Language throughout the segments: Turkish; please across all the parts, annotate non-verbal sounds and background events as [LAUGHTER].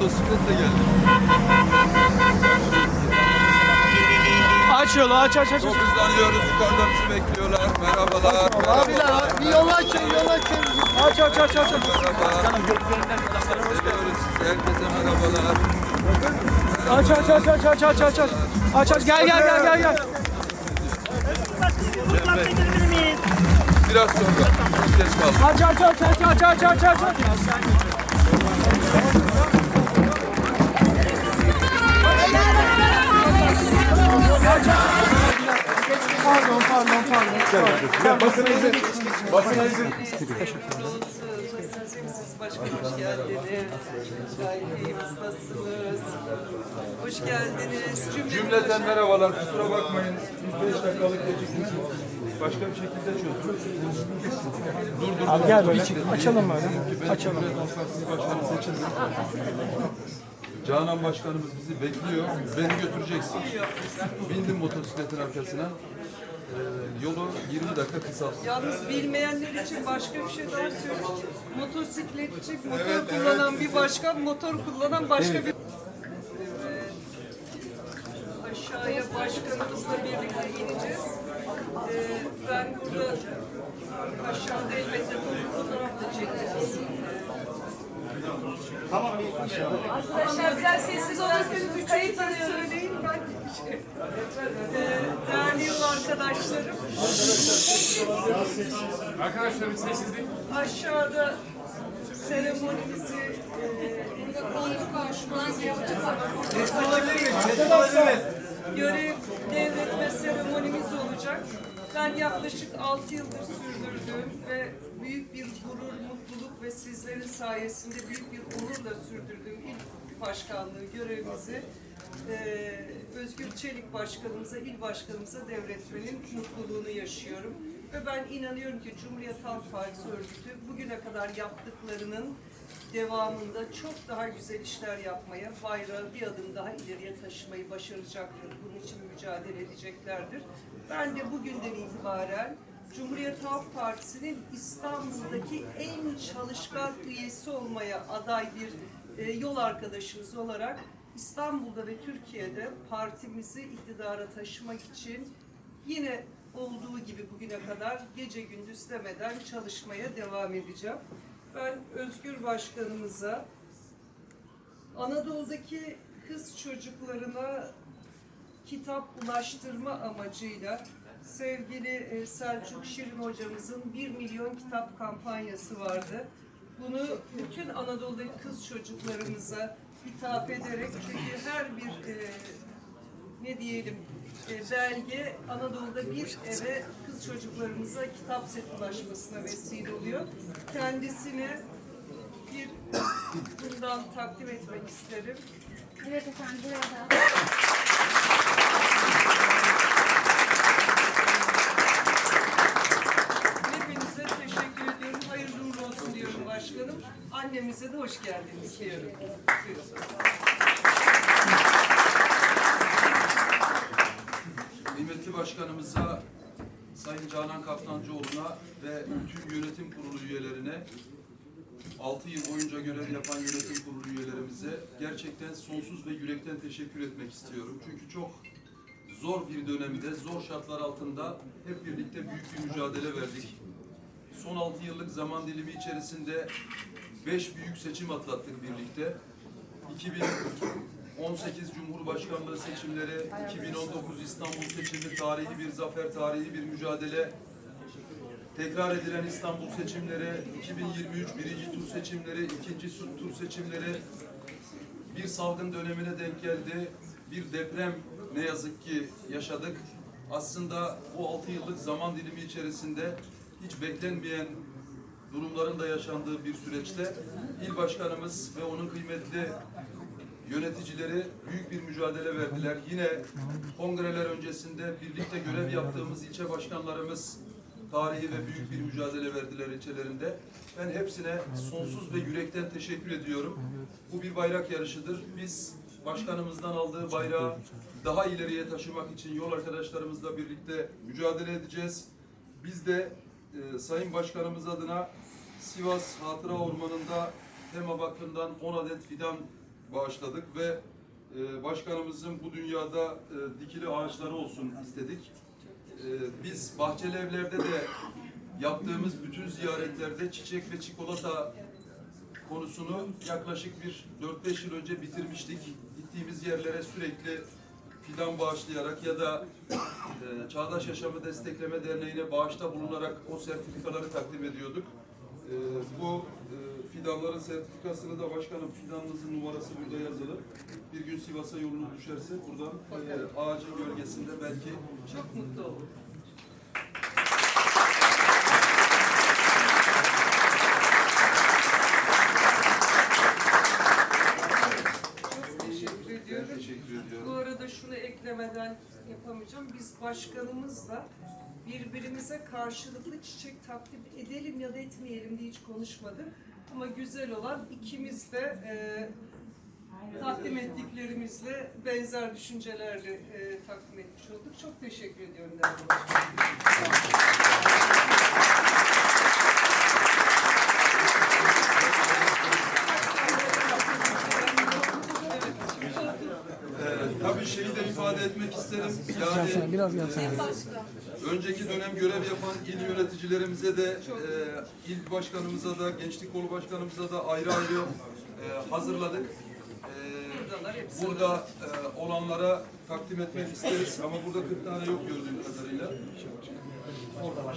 motosikletle geldim. Aç yolu aç aç aç. Çok hızlanıyoruz. Yukarıda bizi bekliyorlar. Merhabalar. Merhabalar. Bir yol açın, yol açın. Aç aç aç aç. Merhaba. Seviyoruz sizi. Herkese merhabalar. Aç aç aç aç aç aç aç aç. Aç aç gel gel gel gel gel. Biraz sonra. Aç aç aç aç aç aç aç aç. Pardon, pardon, pardon. Siz başkanım hoş geldiniz. Şahitliğimiz nasılsınız? Hoş geldiniz. Cümle Cümleten merhabalar. Kusura bakmayın. Biz 5 dakikalık geciktiniz. Başka bir şekilde çözdük. Dur dur. Abi gel böyle açalım böyle. Açalım. Cumhuriyet Halk Partisi Başkanı seçildim. Canan Başkanımız bizi bekliyor. Beni götüreceksin. Bindim motosikletin arkasına. Ee, yolu 20 dakika kısalttım. Yalnız bilmeyenler için başka bir şey daha söyleyeyim. Motosikletçi, motor kullanan bir başkan, motor kullanan başka bir... Evet. Aşağıya başkanımızla birlikte ineceğiz. Ee, ben burada aşağıda elbette fotoğraf da çekeceğiz. Arkadaşlar biraz sessiz olursanız bir söyleyin ben şey. Ee, değerli yol arkadaşlarım. Arkadaşlar bir sessizlik. Aşağıda seremonimizi e, görev devretme seremonimiz olacak. Ben yaklaşık 6 yıldır sürdürdüğüm ve büyük bir gurur, mutluluk ve sizlerin sayesinde büyük bir onurla sürdürdüğüm ilk başkanlığı görevimizi e, Özgür Çelik Başkanımıza, il başkanımıza devretmenin mutluluğunu yaşıyorum. Ve ben inanıyorum ki Cumhuriyet Halk Partisi örgütü bugüne kadar yaptıklarının devamında çok daha güzel işler yapmaya, bayrağı bir adım daha ileriye taşımayı başaracaktır. Bunun için mücadele edeceklerdir. Ben de bugünden itibaren Cumhuriyet Halk Partisi'nin İstanbul'daki en çalışkan üyesi olmaya aday bir e, yol arkadaşınız olarak İstanbul'da ve Türkiye'de partimizi iktidara taşımak için yine olduğu gibi bugüne kadar gece gündüz demeden çalışmaya devam edeceğim. Ben Özgür Başkanımıza Anadolu'daki kız çocuklarına kitap ulaştırma amacıyla sevgili e, Selçuk Şirin hocamızın 1 milyon kitap kampanyası vardı. Bunu bütün Anadolu'daki kız çocuklarımıza hitap ederek çünkü her bir e, ne diyelim e, belge Anadolu'da bir eve kız çocuklarımıza kitap set ulaşmasına vesile oluyor. Kendisine bir [COUGHS] bundan takdim etmek isterim. Evet efendim burada. Hepinize teşekkür ediyorum. Hayırlı uğurlu olsun diyorum başkanım. Annemize de hoş geldiniz diyorum. Kıymetli başkanımıza, Sayın Canan Kaftancıoğlu'na ve tüm yönetim kurulu üyelerine 6 yıl boyunca görev yapan yönetim kurulu üyelerimize gerçekten sonsuz ve yürekten teşekkür etmek istiyorum. Çünkü çok zor bir dönemde, zor şartlar altında hep birlikte büyük bir mücadele verdik. Son 6 yıllık zaman dilimi içerisinde 5 büyük seçim atlattık birlikte. 2018 Cumhurbaşkanlığı seçimleri, 2019 İstanbul seçimi tarihi bir zafer, tarihi bir mücadele, tekrar edilen İstanbul seçimleri, 2023 birinci tur seçimleri, ikinci tur seçimleri, bir salgın dönemine denk geldi, bir deprem ne yazık ki yaşadık. Aslında bu 6 yıllık zaman dilimi içerisinde hiç beklenmeyen durumların da yaşandığı bir süreçte il başkanımız ve onun kıymetli yöneticileri büyük bir mücadele verdiler. Yine kongreler öncesinde birlikte görev yaptığımız ilçe başkanlarımız tarihi ve büyük bir mücadele verdiler ilçelerinde. Ben hepsine sonsuz ve yürekten teşekkür ediyorum. Bu bir bayrak yarışıdır. Biz başkanımızdan aldığı bayrağı daha ileriye taşımak için yol arkadaşlarımızla birlikte mücadele edeceğiz. Biz de e, Sayın Başkanımız adına Sivas Hatıra Ormanı'nda tema bakımından 10 adet fidan bağışladık ve e, başkanımızın bu dünyada e, dikili ağaçları olsun istedik. E, biz bahçeli evlerde de yaptığımız bütün ziyaretlerde çiçek ve çikolata konusunu yaklaşık bir 4-5 yıl önce bitirmiştik. Gittiğimiz yerlere sürekli fidan bağışlayarak ya da Çağdaş Yaşamı Destekleme Derneği'ne bağışta bulunarak o sertifikaları takdim ediyorduk. E, bu e, fidanların sertifikasını da başkanım fidanınızın numarası burada yazılı. Bir gün Sivas'a yolunuz düşerse buradan e, ağacın gölgesinde belki Çok mutlu oldum. Çok teşekkür ediyorum. teşekkür Bu ediyorum. arada şunu eklemeden yapamayacağım. Biz başkanımızla birbirimize karşılıklı çiçek takdim edelim ya da etmeyelim diye hiç konuşmadık. Ama güzel olan ikimiz de e, takdim ettiklerimizle benzer düşüncelerle e, takdim etmiş olduk. Çok teşekkür ediyorum değerli başkanım. Tabii şeyi de ifade etmek isterim. Yani Biraz gelsene. Önceki dönem görev yapan il yöneticilerimize de, e, il başkanımıza da, gençlik kolu başkanımıza da ayrı ayrı e, hazırladık. E, burada e, olanlara takdim etmek isteriz ama burada 40 tane yok gördüğüm kadarıyla.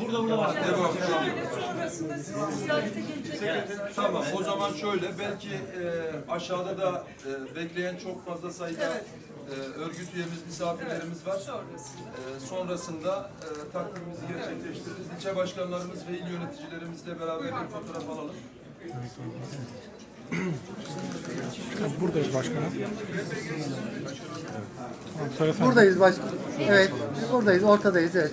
Burada burada var. Devam sonrasında sizi ziyarete gelecekler. Tamam o zaman şöyle belki e, aşağıda da e, bekleyen çok fazla sayıda Evet. E, örgüt üyemiz, misafirlerimiz var. Sonrasında. E, sonrasında e, takvimimizi gerçekleştiririz. İlçe başkanlarımız ve il yöneticilerimizle beraber bir fotoğraf alalım. Buradayız başkanım. Buradayız başkanım. Evet, biz buradayız, ortadayız evet.